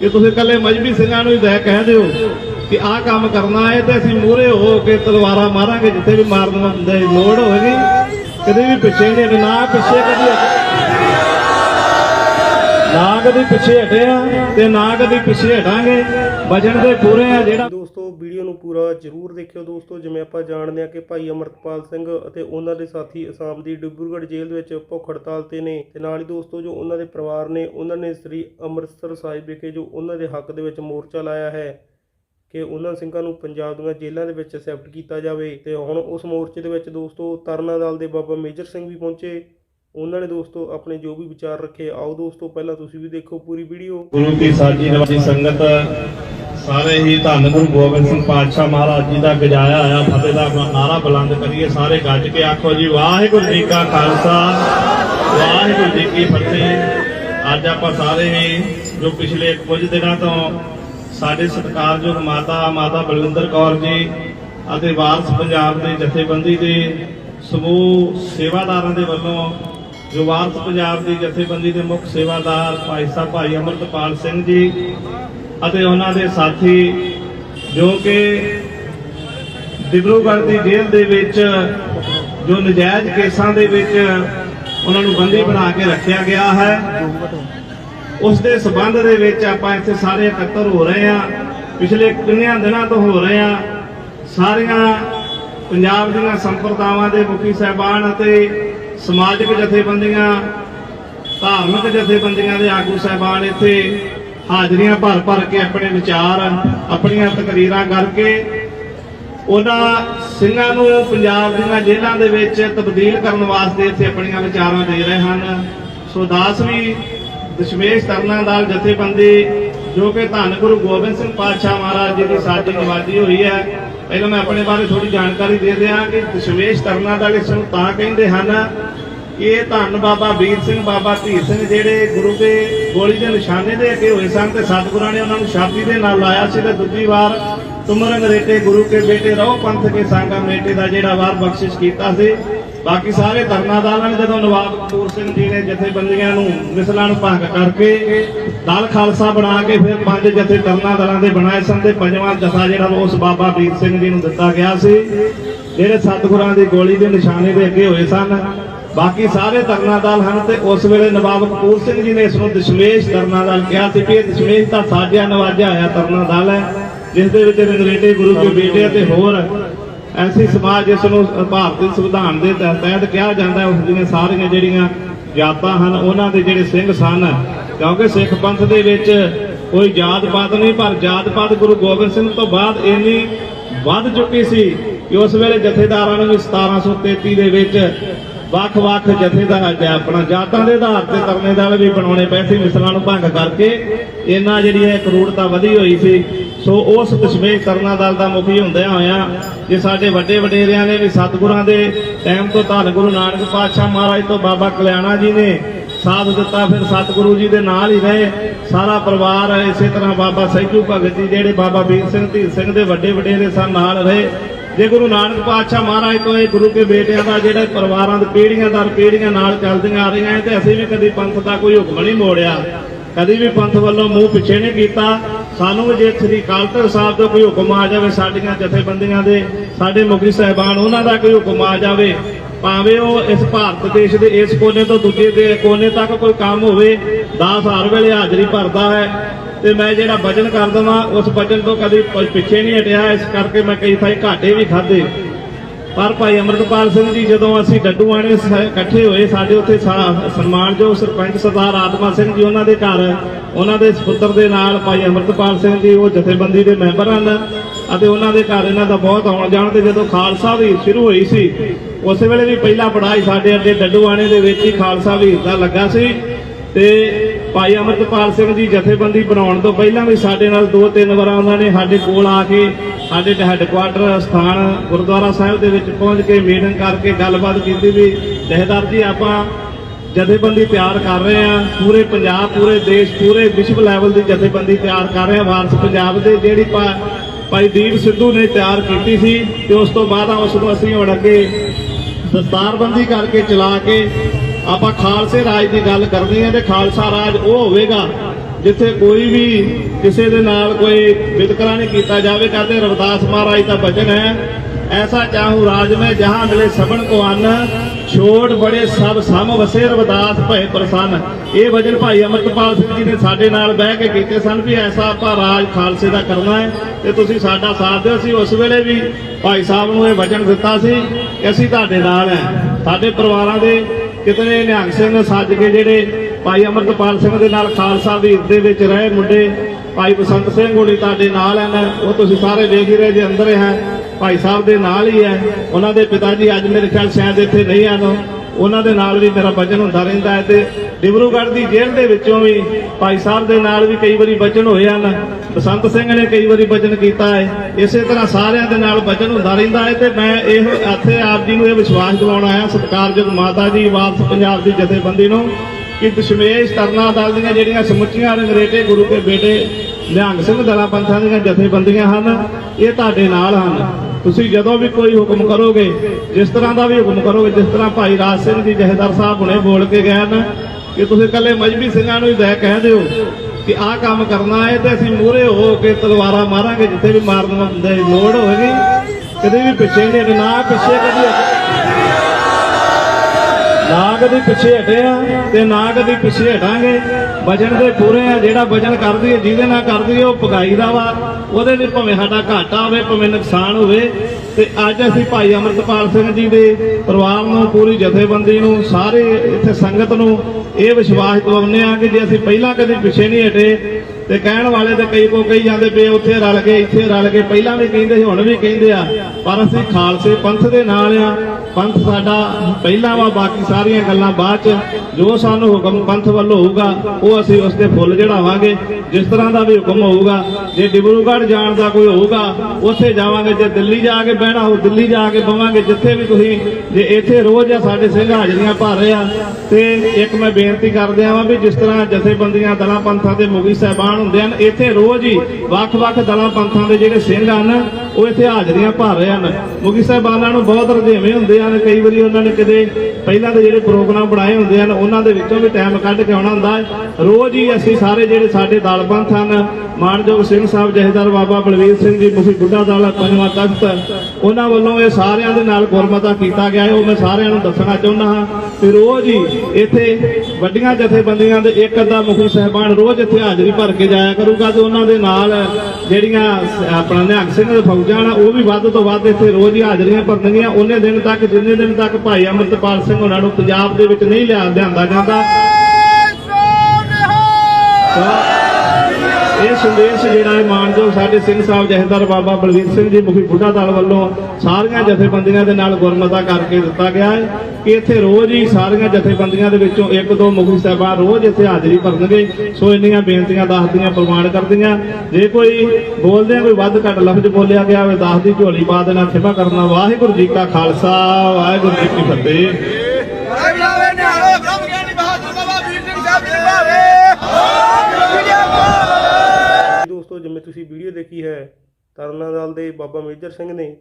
ਕਿ ਤੁਸੀਂ ਇਕੱਲੇ ਮਜਬੀ ਸਿੰਘਾਂ ਨੂੰ ਹੀ ਦਇਆ ਕਹਿ ਦਿਓ ਕਿ ਆਹ ਕੰਮ ਕਰਨਾ ਹੈ ਤੇ ਅਸੀਂ ਮੂਹਰੇ ਹੋ ਕੇ ਤਲਵਾਰਾਂ ਮਾਰਾਂਗੇ ਜਿੱਥੇ ਵੀ ਮਾਰਨ ਦੀ ਲੋੜ ਹੋਵੇਗੀ ਕਦੇ ਵੀ ਪਿੱਛੇ ਨਹੀਂ ਨਾ ਪਿੱਛੇ ਕਦੀ ਨਾ ਕਦੀ ਪਿੱਛੇ ਹਟੇ ਆ ਤੇ ਨਾ ਕਦੀ ਪਿੱਛੇ ਹਟਾਂਗੇ। ਵਜਣ ਦੇ ਪੂਰੇ ਆ ਜਿਹੜਾ ਦੋਸਤੋ, ਵੀਡੀਓ ਨੂੰ ਪੂਰਾ ਜ਼ਰੂਰ ਦੇਖਿਓ ਦੋਸਤੋ। ਜਿਵੇਂ ਆਪਾਂ ਜਾਣਦੇ ਹਾਂ ਕਿ ਭਾਈ ਅਮਰਤਪਾਲ ਸਿੰਘ ਅਤੇ ਉਹਨਾਂ ਦੇ ਸਾਥੀ ਅਸਾਮ ਦੀ ਡਿਬਰੂਗੜ੍ਹ ਜੇਲ੍ਹ ਵਿੱਚ ਭੁੱਖ ਹੜਤਾਲ ਤੇ ਨੇ। ਤੇ ਨਾਲ ਹੀ ਦੋਸਤੋ, ਜੋ ਉਹਨਾਂ ਦੇ ਪਰਿਵਾਰ ਨੇ, ਉਹਨਾਂ ਨੇ ਸ੍ਰੀ ਅੰਮ੍ਰਿਤਸਰ ਸਾਹਿਬ ਵਿਖੇ ਜੋ ਉਹਨਾਂ ਦੇ ਹੱਕ ਦੇ ਵਿੱਚ ਮੋਰਚਾ ਲਾਇਆ ਹੈ ਕਿ ਉਹਨਾਂ ਸਿੰਘਾਂ ਨੂੰ ਪੰਜਾਬ ਦੀਆਂ ਜੇਲ੍ਹਾਂ ਦੇ ਵਿੱਚ ਅਸੈਪਟ ਕੀਤਾ ਜਾਵੇ। ਤੇ ਹੁਣ ਉਸ ਮੋਰਚੇ ਦੇ ਵਿੱਚ ਦੋਸਤੋ, ਤਰਨਾ ਦਲ ਦੇ ਬਾਬਾ ਮੇਜਰ ਸਿੰਘ ਵੀ ਪਹੁੰਚੇ। ਉਹਨਾਂ ਨੇ ਦੋਸਤੋ ਆਪਣੇ ਜੋ ਵੀ ਵਿਚਾਰ ਰੱਖੇ, ਆਓ ਦੋਸਤੋ ਪਹਿਲਾਂ ਤੁਸੀਂ ਵੀ ਦੇਖੋ ਪੂਰੀ ਵੀਡੀਓ। ਗੁਰੂ ਕੀ ਸਾਜੀ ਨਵਾਜੀ ਸੰਗਤ ਸਾਰੇ ਹੀ ਧੰਨ ਗੁਰੂ ਗੋਬਿੰਦ ਸਿੰਘ ਪਾਤਸ਼ਾਹ ਮਹਾਰਾਜ ਜੀ ਦਾ ਗਜਾਇਆ ਆਇਆ, ਫਤਿਹ ਦਾ ਨਾਰਾ ਬੁਲੰਦ ਕਰੀਏ, ਸਾਰੇ ਗੱਜ ਕੇ ਆਖੋ ਜੀ, ਵਾਹਿਗੁਰੂ ਜੀ ਕਾ ਖਾਲਸਾ, ਵਾਹਿਗੁਰੂ ਜੀ ਕੀ ਫਤਿਹ। ਅੱਜ ਆਪਾਂ ਸਾਰੇ ਹੀ ਜੋ ਪਿਛਲੇ ਕੁਝ ਦਿਨਾਂ ਤੋਂ ਸਾਡੇ ਸਤਿਕਾਰਯੋਗ ਮਾਤਾ ਮਾਤਾ ਬਲਵਿੰਦਰ ਕੌਰ ਜੀ ਅਤੇ ਵਾਰਸ ਪੰਜਾਬ ਦੇ ਜਥੇਬੰਦੀ ਦੇ ਸਮੂਹ ਸੇਵਾਦਾਰਾਂ ਦੇ ਵੱਲੋਂ ਜੋ ਵਾਰਸ ਪੰਜਾਬ ਦੀ ਜਥੇਬੰਦੀ ਦੇ ਮੁੱਖ ਸੇਵਾਦਾਰ ਭਾਈ ਸਾਹਿਬ ਭਾਈ ਅਮਰਤਪਾਲ ਸਿੰਘ ਜੀ ਅਤੇ ਉਹਨਾਂ ਦੇ ਸਾਥੀ, ਜੋ ਕਿ ਡਿਬਰੂਗੜ੍ਹ ਦੀ ਜੇਲ੍ਹ ਦੇ ਵਿੱਚ, ਜੋ ਨਜਾਇਜ਼ ਕੇਸਾਂ ਦੇ ਵਿੱਚ ਉਹਨਾਂ ਨੂੰ ਬੰਦੀ ਬਣਾ ਕੇ ਰੱਖਿਆ ਗਿਆ ਹੈ। ਉਸ ਦੇ ਸਬੰਧ ਦੇ ਵਿੱਚ ਆਪਾਂ ਇੱਥੇ ਸਾਰੇ ਇਕੱਤਰ ਹੋ ਰਹੇ ਹਾਂ। ਪਿਛਲੇ ਕਿੰਨਿਆਂ ਦਿਨਾਂ ਤੋਂ ਹੋ ਰਹੇ ਹਾਂ। ਸਾਰੀਆਂ ਪੰਜਾਬ ਦੀਆਂ ਸੰਪਰਦਾਵਾਂ ਦੇ ਮੁਖੀ ਸਹਿਬਾਨ ਅਤੇ ਸਮਾਜਿਕ ਜਥੇਬੰਦੀਆਂ, ਧਾਰਮਿਕ ਜਥੇਬੰਦੀਆਂ ਦੇ ਆਗੂ ਸਹਿਬਾਨ ਇੱਥੇ ਹਾਜ਼ਰੀਆਂ ਭਰ ਭਰ ਕੇ ਆਪਣੇ ਵਿਚਾਰ, ਆਪਣੀਆਂ ਤਕਰੀਰਾਂ ਕਰਕੇ ਉਹਨਾਂ ਸਿੰਘਾਂ ਨੂੰ ਪੰਜਾਬ ਦੀਆਂ ਜੇਲ੍ਹਾਂ ਦੇ ਵਿੱਚ ਤਬਦੀਲ ਕਰਨ ਵਾਸਤੇ ਇੱਥੇ ਆਪਣੀਆਂ ਵਿਚਾਰਾਂ ਦੇ ਰਹੇ ਹਨ। ਸੋ ਦਾਸ ਵੀ ਦਸ਼ਮੇਸ਼ ਤਰਨਾ ਦਲ ਜਥੇਬੰਦੀ, ਜੋ ਕਿ ਧੰਨ ਗੁਰੂ ਗੋਬਿੰਦ ਸਿੰਘ ਪਾਤਸ਼ਾਹ ਮਹਾਰਾਜ ਜੀ ਦੀ ਸਾਡੀ ਨਿਵਾਜੀ ਹੋਈ ਹੈ। ਪਹਿਲਾਂ ਮੈਂ ਆਪਣੇ ਬਾਰੇ ਥੋੜੀ ਜਾਣਕਾਰੀ ਦੇ ਦਿਆਂ ਕਿ ਦਸ਼ਮੇਸ਼ ਤਰਨਾ ਦਲ ਇਸ ਨੂੰ ਤਾਂ ਕਹਿੰਦੇ ਹਨ ਕਿ ਇਹ ਧੰਨ ਬਾਬਾ ਵੀਰ ਸਿੰਘ, ਬਾਬਾ ਧੀਰ ਸਿੰਘ ਜਿਹੜੇ ਗੁਰੂ ਦੇ ਗੋਲੀ ਦੇ ਨਿਸ਼ਾਨੇ ਦੇ ਅੱਗੇ ਹੋਏ ਸਨ ਤੇ ਸਤਿਗੁਰਾਂ ਨੇ ਉਹਨਾਂ ਨੂੰ ਸ਼ਾਦੀ ਦੇ ਨਾਲ ਲਾਇਆ ਸੀ ਤੇ ਦੂਜੀ ਵਾਰ ਤੁਮਰੰਗ ਰੇਟੇ, ਗੁਰੂ ਕੇ ਬੇਟੇ ਰਹੋ, ਪੰਥ ਕੇ ਸੰਗਾ ਮੇਟੇ ਦਾ ਜਿਹੜਾ ਵਾਰ ਬਖਸ਼ਿਸ਼ ਕੀਤਾ ਸੀ। ਬਾਕੀ ਸਾਰੇ ਧਰਨਾਦਾਰਾਂ ਨੇ ਜਦੋਂ ਨਵਾਬ ਕਪੂਰ ਸਿੰਘ ਜੀ ਨੇ ਜਥੇਬੰਦੀਆਂ ਨੂੰ ਮਿਸਲਾਂ ਨੂੰ ਭੰਗ ਕਰਕੇ ਦਲ ਖਾਲਸਾ ਬਣਾ ਕੇ ਫਿਰ ਪੰਜ ਜਥੇ ਧਰਨਾਦਾਰਾਂ ਦੇ ਬਣਾਏ ਸਨ ਤੇ ਪੰਜਵਾਂ ਜਥਾ ਜਿਹੜਾ ਉਸ ਬਾਬਾ ਵੀਰ ਸਿੰਘ ਜੀ ਨੂੰ ਦਿੱਤਾ ਗਿਆ ਸੀ। ਜਿਹੜੇ ਸਤਿਗੁਰਾਂ ਦੀ ਗੋਲੀ ਦੇ ਨਿਸ਼ਾਨੇ ਦੇ ਅੱਗੇ ਹੋਏ ਸਨ। ਬਾਕੀ ਸਾਰੇ ਧਰਨਾਦਲ ਹਨ ਤੇ ਉਸ ਵੇਲੇ ਨਵਾਬ ਕਪੂਰ ਸਿੰਘ ਜੀ ਨੇ ਇਸ ਨੂੰ ਦਸ਼ਮੇਸ਼ ਧਰਨਾਦਲ ਕਿਹਾ ਸੀ ਕਿ ਇਹ ਦਸ਼ਮੇਸ਼ ਤਾਂ ਸਾਜਿਆ ਨਵਾਜਿਆ ਹੋਇਆ ਧਰਨਾਦਲ ਹੈ। ਜਿਸ ਦੇ ਵਿੱਚ ਰੰਗਰੇਟੇ ਗੁਰੂ ਕੇ ਬੇਟੇ ਅਤੇ ਹੋਰ ਐਸੀ ਸਮਾਜ ਜਿਸ ਨੂੰ ਭਾਰਤੀ ਸੰਵਿਧਾਨ ਦੇ ਤਹਿਤ ਕਿਹਾ ਜਾਂਦਾ ਹੈ, ਉਸ ਦੀਆਂ ਸਾਰੀਆਂ ਜਿਹੜੀਆਂ ਜਾਤਾਂ ਹਨ, ਉਹਨਾਂ ਦੇ ਜਿਹੜੇ ਸਿੰਘ ਸਨ, ਕਿਉਂਕਿ ਸਿੱਖ ਪੰਥ ਦੇ ਵਿੱਚ ਕੋਈ ਜਾਤ ਪਾਤ ਨਹੀਂ, ਪਰ ਜਾਤ ਪਾਤ ਗੁਰੂ ਗੋਬਿੰਦ ਸਿੰਘ ਤੋਂ ਬਾਅਦ ਇੰਨੀ ਵੱਧ ਚੁੱਕੀ ਸੀ ਕਿ ਉਸ ਵੇਲੇ ਜਥੇਦਾਰਾਂ ਨੂੰ ਵੀ 1733 ਦੇ ਵਿੱਚ ਵੱਖ-ਵੱਖ ਜਥੇਦਾਰ ਜਾਂ ਆਪਣਾ ਜਾਤਾਂ ਦੇ ਆਧਾਰ ਤੇ ਤਰਨੇ ਦਲ ਵੀ ਬਣਾਉਣੇ ਪਏ ਸੀ, ਮਿਸਲਾਂ ਨੂੰ ਭੰਗ ਕਰਕੇ। ਇਹਨਾਂ ਜਿਹੜੀ ਹੈ ਕਰੂੜਤਾ ਵਧੀ ਹੋਈ ਸੀ ਸੋ ਉਸ ਦਸ਼ਮੇਸ਼ ਤਰਨਾ ਦਲ ਦਾ ਮੁਖੀ ਹੁੰਦਿਆਂ ਹੋਇਆਂ ਜੇ ਸਾਡੇ ਵੱਡੇ ਵਡੇਰਿਆਂ ਨੇ ਵੀ ਸਤਿਗੁਰਾਂ ਦੇ ਟਾਈਮ ਤੋਂ ਧੰਨ ਗੁਰੂ ਨਾਨਕ ਪਾਤਸ਼ਾਹ ਮਹਾਰਾਜ ਤੋਂ ਬਾਬਾ ਕਲਿਆਣਾ ਜੀ ਨੇ ਸਾਥ ਦਿੱਤਾ, ਫਿਰ ਸਤਿਗੁਰੂ ਜੀ ਦੇ ਨਾਲ ਹੀ ਰਹੇ। ਸਾਰਾ ਪਰਿਵਾਰ ਇਸੇ ਤਰ੍ਹਾਂ ਬਾਬਾ ਸੈਜੂ ਭਗਤ ਜੀ ਜਿਹੜੇ ਬਾਬਾ ਵੀਰ ਸਿੰਘ, ਧੀਰ ਸਿੰਘ ਦੇ ਵੱਡੇ ਵਡੇਰੇ ਸਨ ਨਾਲ ਰਹੇ। ਜੇ ਗੁਰੂ ਨਾਨਕ ਪਾਤਸ਼ਾਹ ਮਹਾਰਾਜ ਤੋਂ ਇਹ ਗੁਰੂ ਕੇ ਬੇਟਿਆਂ ਦਾ ਜਿਹੜਾ ਪਰਿਵਾਰਾਂ ਦੇ ਪੀੜ੍ਹੀਆਂ ਦਰ ਪੀੜ੍ਹੀਆਂ ਨਾਲ ਚੱਲਦੀਆਂ ਆ ਰਹੀਆਂ ਤੇ ਅਸੀਂ ਵੀ ਕਦੀ ਪੰਥ ਦਾ ਕੋਈ ਹੁਕਮ ਨਹੀਂ ਮੋੜਿਆ। ਕਦੀ ਵੀ ਪੰਥ ਵੱਲੋਂ ਮੂੰਹ ਪਿੱਛੇ ਨਹੀਂ ਕੀਤਾ। ਸਾਨੂੰ ਵੀ ਜੇ ਸ੍ਰੀ ਅਕਾਲ ਤਖਤ ਸਾਹਿਬ ਤੋਂ ਕੋਈ ਹੁਕਮ ਆ ਜਾਵੇ ਸਾਡੀਆਂ ਜਥੇਬੰਦੀਆਂ ਦੇ, ਸਾਡੇ ਮੁਖੀ ਸਹਿਬਾਨ, ਉਹਨਾਂ ਦਾ ਕੋਈ ਹੁਕਮ ਆ ਜਾਵੇ, ਭਾਵੇਂ ਉਹ ਇਸ ਭਾਰਤ ਦੇਸ਼ ਦੇ ਇਸ ਕੋਨੇ ਤੋਂ ਦੂਜੇ ਦੇ ਕੋਨੇ ਤੱਕ ਕੋਈ ਕੰਮ ਹੋਵੇ 10 ਹਰ ਵੇਲੇ ਹਾਜ਼ਰੀ ਭਰਦਾ ਹੈ, ਤੇ ਮੈਂ ਜਿਹੜਾ ਵਜਨ ਕਰ ਦਵਾਂ, ਉਸ ਵਜਨ ਤੋਂ ਕਦੀ ਪ- ਪਿੱਛੇ ਨਹੀਂ ਹਟਿਆ, ਇਸ ਕਰਕੇ ਮੈਂ ਕਈ ਥਾਈ ਘਾਟੇ ਵੀ ਖਾਦੇ ਪਰ ਭਾਈ ਅਮਰਤਪਾਲ ਸਿੰਘ ਜੀ, ਜਦੋਂ ਅਸੀਂ ਡੱਡੂਆਣੇ ਇਕੱਠੇ ਹੋਏ, ਸਾਡੇ ਉੱਥੇ ਸਨਮਾਨਯੋਗ ਸਰਪੰਚ ਸਰਦਾਰ ਆਤਮਾ ਸਿੰਘ ਜੀ ਉਹਨਾਂ ਦੇ ਘਰ, ਉਹਨਾਂ ਦੇ ਸੁਪੁੱਤਰ ਦੇ ਨਾਲ ਭਾਈ ਅਮਰਤਪਾਲ ਸਿੰਘ ਜੀ, ਉਹ ਜਥੇਬੰਦੀ ਦੇ ਮੈਂਬਰ ਹਨ ਅਤੇ ਉਹਨਾਂ ਦੇ ਘਰ ਇਹਨਾਂ ਦਾ ਬਹੁਤ ਆਉਣ ਜਾਣ ਤੇ ਜਦੋਂ ਖਾਲਸਾ ਵੀ ਸ਼ੁਰੂ ਹੋਈ ਸੀ, ਉਸੇ ਵੇਲੇ ਵੀ ਪਹਿਲਾ ਪੜਾਈ ਸਾਡੇ ਅੱਡੇ ਡੱਡੂਆਣੇ ਦੇ ਵਿੱਚ ਹੀ ਖਾਲਸਾ ਵੀ ਦਾ ਲੱਗਾ ਸੀ। ਤੇ ਭਾਈ ਅਮਰਤਪਾਲ ਸਿੰਘ ਜੀ ਜਥੇਬੰਦੀ ਬਣਾਉਣ ਤੋਂ ਪਹਿਲਾਂ ਵੀ ਸਾਡੇ ਨਾਲ ਦੋ ਤਿੰਨ ਵਾਰ ਉਹਨਾਂ ਨੇ ਸਾਡੇ ਕੋਲ ਆ ਕੇ ਸਾਡੇ ਹੈੱਡਕੁਆਟਰ ਸਥਾਨ ਗੁਰਦੁਆਰਾ ਸਾਹਿਬ ਦੇ ਵਿੱਚ ਪਹੁੰਚ ਕੇ ਮੀਟਿੰਗ ਕਰਕੇ ਗੱਲਬਾਤ ਕੀਤੀ ਵੀ ਜਹੇਦਾਰ ਜੀ ਆਪਾਂ ਜਥੇਬੰਦੀ ਤਿਆਰ ਕਰ ਰਹੇ ਆ ਪੂਰੇ ਪੰਜਾਬ, ਪੂਰੇ ਦੇਸ਼, ਪੂਰੇ ਵਿਸ਼ਵ ਲੈਵਲ ਦੀ ਜਥੇਬੰਦੀ ਤਿਆਰ ਕਰ ਰਹੇ ਆ ਵਾਰਸ ਪੰਜਾਬ ਦੇ ਜਿਹੜੀ ਭਾ- ਭਾਈ ਦੀਪ ਸਿੱਧੂ ਨੇ ਤਿਆਰ ਕੀਤੀ ਸੀ ਤੇ ਉਸ ਤੋਂ ਬਾਅਦ ਉਸ ਨੂੰ ਅਸੀਂ ਹੁਣ ਅੱਗੇ ਦਸਤਾਰਬੰਦੀ ਕਰਕੇ ਚਲਾ ਕੇ ਆਪਾਂ ਖਾਲਸੇ ਰਾਜ ਦੀ ਗੱਲ ਕਰਦੇ ਹਾਂ ਤੇ ਖਾਲਸਾ ਰਾਜ ਉਹ ਹੋਵੇਗਾ ਜਿੱਥੇ ਕੋਈ ਵੀ ਕਿਸੇ ਦੇ ਨਾਲ ਕੋਈ ਵਿਤਕਰਾ ਨਹੀਂ ਕੀਤਾ ਜਾਵੇ ਕਹਿੰਦੇ ਰਵਿਦਾਸ ਮਹਾਰਾਜ ਦਾ ਬਚਨ ਹੈ। ਐਸਾ ਚਾਹੂ ਰਾਜ ਮੈਂ ਜਹਾਂ ਮਿਲੇ ਸਭਨ ਕੋ ਅੰਨ ਛੋੜ ਬੜੇ ਸਭ ਸਮ ਵਸੇ ਰਵਿਦਾਸ ਭਏ ਪ੍ਰਸੰਨ। ਇਹ ਵਜਨ ਭਾਈ ਅਮਰਤਪਾਲ ਸਿੰਘ ਜੀ ਨੇ ਸਾਡੇ ਨਾਲ ਬਹਿ ਕੇ ਕੀਤੇ ਸਨ ਵੀ ਐਸਾ ਆਪਾਂ ਰਾਜ ਖਾਲਸੇ ਦਾ ਕਰਨਾ ਹੈ ਤੇ ਤੁਸੀਂ ਸਾਡਾ ਸਾਥ ਦਿਓ। ਸੀ ਉਸ ਵੇਲੇ ਵੀ ਭਾਈ ਸਾਹਿਬ ਨੂੰ ਇਹ ਵਜਨ ਦਿੱਤਾ ਸੀ ਕਿ ਅਸੀਂ ਤੁਹਾਡੇ ਨਾਲ ਹੈ। ਸਾਡੇ ਪਰਿਵਾਰਾਂ ਦੇ ਕਿਤਨੇ ਨਿਹੰਗ ਸਿੰਘ ਸੱਜ ਕੇ ਜਿਹੜੇ ਭਾਈ ਅਮਰਤਪਾਲ ਸਿੰਘ ਦੇ ਨਾਲ ਖਾਲਸਾ ਵੀਰ ਦੇ ਵਿੱਚ ਰਹੇ ਮੁੰਡੇ, ਭਾਈ ਬਸੰਤ ਸਿੰਘ ਹੋਣੀ ਤੁਹਾਡੇ ਨਾਲ ਹਨ, ਉਹ ਤੁਸੀਂ ਸਾਰੇ ਵੇਖ ਹੀ ਰਹੇ ਜੇ ਅੰਦਰ ਹੈ, ਭਾਈ ਸਾਹਿਬ ਦੇ ਨਾਲ ਹੀ ਹੈ। ਉਹਨਾਂ ਦੇ ਪਿਤਾ ਜੀ ਅੱਜ ਮੇਰੇ ਖਿਆਲ ਸ਼ਾਇਦ ਇੱਥੇ ਨਹੀਂ ਹਨ, ਉਹਨਾਂ ਦੇ ਨਾਲ ਵੀ ਮੇਰਾ ਵਚਨ ਹੁੰਦਾ ਰਹਿੰਦਾ ਹੈ ਤੇ ਡਿਬਰੂਗੜ੍ਹ ਦੀ ਜੇਲ੍ਹ ਦੇ ਵਿੱਚੋਂ ਵੀ ਭਾਈ ਸਾਹਿਬ ਦੇ ਨਾਲ ਵੀ ਕਈ ਵਾਰੀ ਵਚਨ ਹੋਏ ਹਨ। ਬਸੰਤ ਸਿੰਘ ਨੇ ਕਈ ਵਾਰੀ ਵਜਨ ਕੀਤਾ ਹੈ। ਇਸੇ ਤਰ੍ਹਾਂ ਸਾਰਿਆਂ ਦੇ ਨਾਲ ਵਜਨ ਹੁੰਦਾ ਰਹਿੰਦਾ ਹੈ ਤੇ ਮੈਂ ਇਹ ਇੱਥੇ ਆਪ ਜੀ ਨੂੰ ਇਹ ਵਿਸ਼ਵਾਸ ਦਿਵਾਉਣ ਆਇਆ ਸਤਿਕਾਰਯੋਗ ਮਾਤਾ ਜੀ ਵਾਪਸ ਪੰਜਾਬ ਦੀ ਜਥੇਬੰਦੀ ਨੂੰ, ਕਿ ਦਸ਼ਮੇਸ਼ ਤਰਨਾ ਦਲ ਦੀਆਂ ਜਿਹੜੀਆਂ ਸਮੁੱਚੀਆਂ ਰੰਗਰੇਟੇ ਗੁਰੂ ਕੇ ਬੇਟੇ ਨਿਹੰਗ ਸਿੰਘ ਦਲਾਂ ਪੰਥਾਂ ਦੀਆਂ ਜਥੇਬੰਦੀਆਂ ਹਨ, ਇਹ ਤੁਹਾਡੇ ਨਾਲ ਹਨ। ਤੁਸੀਂ ਜਦੋਂ ਵੀ ਕੋਈ ਹੁਕਮ ਕਰੋਗੇ, ਜਿਸ ਤਰ੍ਹਾਂ ਦਾ ਵੀ ਹੁਕਮ ਕਰੋਗੇ, ਜਿਸ ਤਰ੍ਹਾਂ ਭਾਈ ਰਾਜ ਸਿੰਘ ਜੀ ਜਹੇਦਾਰ ਸਾਹਿਬ ਹੁਣੇ ਬੋਲ ਕੇ ਗਏ ਹਨ, ਕਿ ਤੁਸੀਂ ਇਕੱਲੇ ਮਜਬੀ ਸਿੰਘਾਂ ਨੂੰ ਹੀ ਦੇ ਕਹਿ ਦਿਓ ਕਿ ਆਹ ਕੰਮ ਕਰਨਾ ਹੈ ਤੇ ਅਸੀਂ ਮੂਹਰੇ ਹੋ ਕੇ ਤਲਵਾਰਾਂ ਮਾਰਾਂਗੇ, ਜਿੱਥੇ ਵੀ ਮਾਰਨ ਦੀ ਲੋੜ ਹੋਵੇਗੀ ਕਦੇ ਵੀ ਪਿੱਛੇ ਨਹੀਂ ਨਾ ਪਿੱਛੇ ਕਦੀ ਨਾ ਕਦੀ ਪਿੱਛੇ ਹਟੇ ਆ ਤੇ ਨਾ ਕਦੀ ਪਿੱਛੇ ਹਟਾਂਗੇ। ਵਜਨ ਦੇ ਪੂਰੇ ਆ, ਜਿਹੜਾ ਵਜਨ ਕਰਦੀ ਹੈ, ਜਿਹਦੇ ਨਾਲ ਕਰਦੀ ਹੈ, ਉਹ ਪਕਾਈ ਦਾ ਵਾ। ਉਹਦੇ ਲਈ ਭਾਵੇਂ ਸਾਡਾ ਘਾਟਾ ਹੋਵੇ, ਭਾਵੇਂ ਨੁਕਸਾਨ ਹੋਵੇ। ਤੇ ਅੱਜ ਅਸੀਂ ਭਾਈ ਅਮਰਤਪਾਲ ਸਿੰਘ ਜੀ ਦੇ ਪਰਿਵਾਰ ਨੂੰ, ਪੂਰੀ ਜਥੇਬੰਦੀ ਨੂੰ, ਸਾਰੇ ਇੱਥੇ ਸੰਗਤ ਨੂੰ ਇਹ ਵਿਸ਼ਵਾਸ ਦਿਵਾਉਂਦੇ ਆ ਕਿ ਜੇ ਅਸੀਂ ਪਹਿਲਾਂ ਕਦੀ ਪਿੱਛੇ ਨਹੀਂ ਹਟੇ, ਤੇ ਕਹਿਣ ਵਾਲੇ ਤੇ ਕਈ ਕੋ ਕਹੀ ਜਾਂਦੇ ਪਏ ਉੱਥੇ ਰਲ ਕੇ, ਇੱਥੇ ਰਲ ਕੇ, ਪਹਿਲਾਂ ਵੀ ਕਹਿੰਦੇ ਸੀ ਹੁਣ ਵੀ ਕਹਿੰਦੇ ਆ। ਪਰ ਅਸੀਂ ਖਾਲਸੇ ਪੰਥ ਦੇ ਨਾਲ ਆ ਪੰਥ ਸਾਡਾ ਪਹਿਲਾਂ ਵਾ, ਬਾਕੀ ਸਾਰੀਆਂ ਗੱਲਾਂ ਬਾਅਦ ਚ, ਜੋ ਸਾਨੂੰ ਹੁਕਮ ਪੰਥ ਵੱਲੋਂ ਹੋਊਗਾ, ਉਹ ਅਸੀਂ ਉਸ ਤੇ ਫੁੱਲ ਚੜਾਵਾਂਗੇ ਜਿਸ ਤਰ੍ਹਾਂ ਦਾ ਵੀ ਹੁਕਮ ਹੋਊਗਾ, ਜੇ ਡਿਬਰੂਗੜ੍ਹ ਜਾਣ ਦਾ ਕੋਈ ਹੋਊਗਾ, ਉੱਥੇ ਜਾਵਾਂਗੇ। ਜੇ ਦਿੱਲੀ ਜਾ ਕੇ ਬਹਿਣਾ ਹੋ ਦਿੱਲੀ ਜਾ ਕੇ ਬਵਾਂਗੇ। ਜਿੱਥੇ ਵੀ ਤੁਸੀਂ, ਜੇ ਇੱਥੇ ਰੋਜ਼ ਆ, ਸਾਡੇ ਸਿੰਘ ਹਾਜ਼ਰੀਆਂ ਭਰ ਰਹੇ ਆ, ਤੇ ਇੱਕ ਮੈਂ ਬੇਨਤੀ ਕਰਦੇ ਆਵਾਂ ਵੀ ਜਿਸ ਤਰ੍ਹਾਂ ਜਥੇਬੰਦੀਆਂ, ਦਲਾਂ, ਪੰਥਾਂ ਦੇ ਮੁਗੀ ਸਾਹਿਬਾਨ ਹੁੰਦੇ ਹਨ, ਇੱਥੇ ਰੋਜ਼ ਹੀ ਵੱਖ-ਵੱਖ ਦਲਾਂ, ਪੰਥਾਂ ਦੇ ਜਿਹੜੇ ਸਿੰਘ ਹਨ ਉਹ ਇੱਥੇ ਹਾਜ਼ਰੀਆਂ ਭਰ ਰਹੇ ਹਨ। ਮੁਖੀ ਸਾਹਿਬਾਨਾਂ ਨੂੰ ਬਹੁਤ ਰੁਝੇਵੇਂ ਹੁੰਦੇ ਹਨ। ਕਈ ਵਾਰੀ ਉਹਨਾਂ ਨੇ ਕਿਤੇ ਪਹਿਲਾਂ ਦੇ ਜਿਹੜੇ ਪ੍ਰੋਗਰਾਮ ਬਣਾਏ ਹੁੰਦੇ ਹਨ, ਉਹਨਾਂ ਦੇ ਵਿੱਚੋਂ ਵੀ ਟਾਈਮ ਕੱਢ ਕੇ ਆਉਣਾ ਹੁੰਦਾ ਹੈ। ਰੋਜ਼ ਹੀ ਅਸੀਂ ਸਾਰੇ ਜਿਹੜੇ ਸਾਡੇ ਦਲ ਪੰਥ ਹਨ, ਮਾਨਯੋਗ ਸਿੰਘ ਸਾਹਿਬ, ਜਹੇਦਾਰ ਬਾਬਾ ਬਲਵੀਰ ਸਿੰਘ ਜੀ, ਮੁਖੀ ਬੁੱਢਾ ਦਲ, ਪੰਜਵਾਂ ਤਖਤ, ਉਹਨਾਂ ਵੱਲੋਂ ਇਹ ਸਾਰਿਆਂ ਦੇ ਨਾਲ ਗੁਰਮਤਾ ਕੀਤਾ ਗਿਆ ਹੈ। ਉਹ ਮੈਂ ਸਾਰਿਆਂ ਨੂੰ ਦੱਸਣਾ ਚਾਹੁੰਦਾ ਹਾਂ ਕਿ ਰੋਜ਼ ਹੀ ਇੱਥੇ ਵੱਡੀਆਂ ਜਥੇਬੰਦੀਆਂ ਦੇ ਇੱਕ ਅੱਧਾ ਮੁਖੀ ਸਹਿਬਾਨ ਰੋਜ਼ ਇੱਥੇ ਹਾਜ਼ਰੀ ਭਰ ਕੇ ਜਾਇਆ ਕਰੂਗਾ ਤੇ ਉਹਨਾਂ ਦੇ ਨਾਲ ਜਿਹੜੀਆਂ ਆਪਣਾ ਨਿਹੰਗ ਸਿੰਘ ਦੇ ਫੌਜਾਂ ਆ ਉਹ ਵੀ ਵੱਧ ਤੋਂ ਵੱਧ ਇੱਥੇ ਰੋਜ਼ ਹੀ ਹਾਜ਼ਰੀਆਂ ਭਰਨਗੀਆਂ। ਉਹਨੇ ਦਿਨ ਤੱਕ ਜਿੰਨੇ ਦਿਨ ਤੱਕ ਭਾਈ ਅਮਰਤਪਾਲ ਸਿੰਘ ਉਹਨਾਂ ਨੂੰ ਪੰਜਾਬ ਦੇ ਵਿੱਚ ਨਹੀਂ ਲਿਆ ਲਿਆਂਦਾ ਜਾਂਦਾ। ਇਹ ਸੰਦੇਸ਼ ਜਿਹੜਾ ਹੈ ਮਾਨਯੋਗ ਸਾਡੇ ਸਿੰਘ ਸਾਹਿਬ ਜਹੇਦਾਰ ਬਾਬਾ ਬਲਵੀਰ ਸਿੰਘ ਜੀ, ਮੁਖੀ ਬੁੱਢਾ ਦਲ ਵੱਲੋਂ ਸਾਰੀਆਂ ਜਥੇਬੰਦੀਆਂ ਦੇ ਨਾਲ ਗੁਰਮਤਾ ਕਰਕੇ ਦਿੱਤਾ ਗਿਆ ਹੈ ਕਿ ਇੱਥੇ ਰੋਜ਼ ਹੀ ਸਾਰੀਆਂ ਜਥੇਬੰਦੀਆਂ ਦੇ ਵਿੱਚੋਂ ਇੱਕ ਦੋ ਮੁਖੀ ਸਾਹਿਬਾਨ ਰੋਜ਼ ਇੱਥੇ ਹਾਜ਼ਰੀ ਭਰਨਗੇ। ਸੋ ਇੰਨੀਆਂ ਬੇਨਤੀਆਂ ਦੱਸਦੀਆਂ ਪ੍ਰਮਾਣ ਕਰਦੀਆਂ। ਜੇ ਕੋਈ ਬੋਲਦੇ ਆ ਕੋਈ ਵੱਧ ਘੱਟ ਲਫ਼ਜ਼ ਬੋਲਿਆ ਗਿਆ ਹੋਵੇ, ਦੱਸ ਦੀ ਝੋਲੀ ਪਾ ਦੇਣਾ, ਖਿਮਾ ਕਰਨਾ। ਵਾਹਿਗੁਰੂ ਜੀ ਕਾ ਖਾਲਸਾ ਵਾਹਿਗੁਰੂ ਜੀ ਕੀ ਫਤਿਹ ਆਵੇ ਨਿਹਾਲੋ ਬ੍ਰਹਮ ਗਿਆਨੀ ਬਹਾਦਰ ਬਾਬਾ ਵੀਰ ਸਿੰਘ ਸਾਹਿਬ ਜੀ ਭਾਵੇ ਦੋਸਤੋ ਜਿਵੇਂ ਤੁਸੀਂ ਵੀਡੀਓ ਦੇਖੀ ਹੈ ਤਰਨਾ ਦਲ ਦੇ ਬਾਬਾ ਮੇਜਰ ਸਿੰਘ ਨੇ,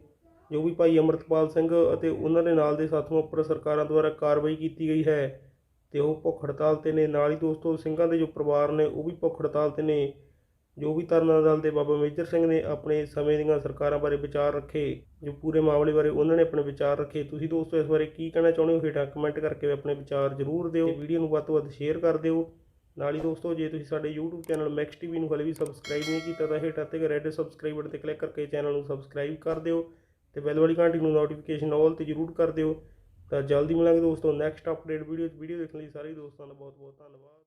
ਜੋ ਵੀ ਭਾਈ ਅਮਰਤਪਾਲ ਸਿੰਘ ਅਤੇ ਉਹਨਾਂ ਦੇ ਨਾਲ ਦੇ ਸਾਥੀਆਂ ਉੱਪਰ ਸਰਕਾਰਾਂ ਦੁਆਰਾ ਕਾਰਵਾਈ ਕੀਤੀ ਗਈ ਹੈ ਤੇ ਉਹ ਭੁੱਖ ਹੜਤਾਲ ਤੇ ਨੇ, ਨਾਲ ਹੀ ਦੋਸਤੋ ਸਿੰਘਾਂ ਦੇ ਜੋ ਪਰਿਵਾਰ ਨੇ, ਉਹ ਵੀ ਭੁੱਖ ਹੜਤਾਲ ਤੇ ਨੇ, ਜੋ ਵੀ ਤਰਨਾ ਦਲ ਦੇ ਬਾਬਾ ਮੇਜਰ ਸਿੰਘ ਨੇ ਆਪਣੇ ਸਮੇਂ ਦੀਆਂ ਸਰਕਾਰਾਂ ਬਾਰੇ ਵਿਚਾਰ ਰੱਖੇ, ਜੋ ਪੂਰੇ ਮਾਮਲੇ ਬਾਰੇ ਉਹਨਾਂ ਨੇ ਆਪਣੇ ਵਿਚਾਰ ਰੱਖੇ, ਤੁਸੀਂ ਦੋਸਤੋ ਇਸ ਬਾਰੇ ਕੀ ਕਹਿਣਾ ਚਾਹੁੰਦੇ ਹੋ? ਹੇਠਾਂ ਕਮੈਂਟ ਕਰਕੇ ਆਪਣੇ ਵਿਚਾਰ ਜ਼ਰੂਰ ਦਿਓ, ਵੀਡੀਓ ਨੂੰ ਵੱਧ ਤੋਂ ਵੱਧ ਸ਼ੇਅਰ ਕਰ ਦਿਓ। ਨਾਲ ਹੀ ਦੋਸਤੋ, ਜੇ ਤੁਸੀਂ ਸਾਡੇ YouTube ਚੈਨਲ ਮੈਕਸ ਟੀਵੀ ਨੂੰ ਹਲੇ ਵੀ ਸਬਸਕ੍ਰਾਈਬ ਨਹੀਂ ਕੀਤਾ, ਤਾਂ ਹੇਠਾਂ ਤੇ ਰੈੱਡ ਸਬਸਕ੍ਰਾਈਬ ਬਟਨ ਤੇ ਕਲਿੱਕ ਕਰਕੇ ਚੈਨਲ ਨੂੰ ਸਬਸਕ੍ਰਾਈਬ ਕਰ ਦਿਓ ਤੇ ਬੈਲ ਵਾਲੀ ਘੰਟੀ ਨੂੰ ਨੋਟੀਫਿਕੇਸ਼ਨ ਆਲ ਤੇ ਜ਼ਰੂਰ ਕਰ ਦਿਓ। ਤਾਂ ਜਲਦੀ ਮਿਲਾਂਗੇ ਦੋਸਤੋ ਨੈਕਸਟ ਅਪਡੇਟ ਵੀਡੀਓ ਵੀਡੀਓ ਦੇਖਣ ਲਈ ਸਾਰੇ ਦੋਸਤਾਂ ਦਾ ਬਹੁਤ ਬਹੁਤ ਧੰਨਵਾਦ।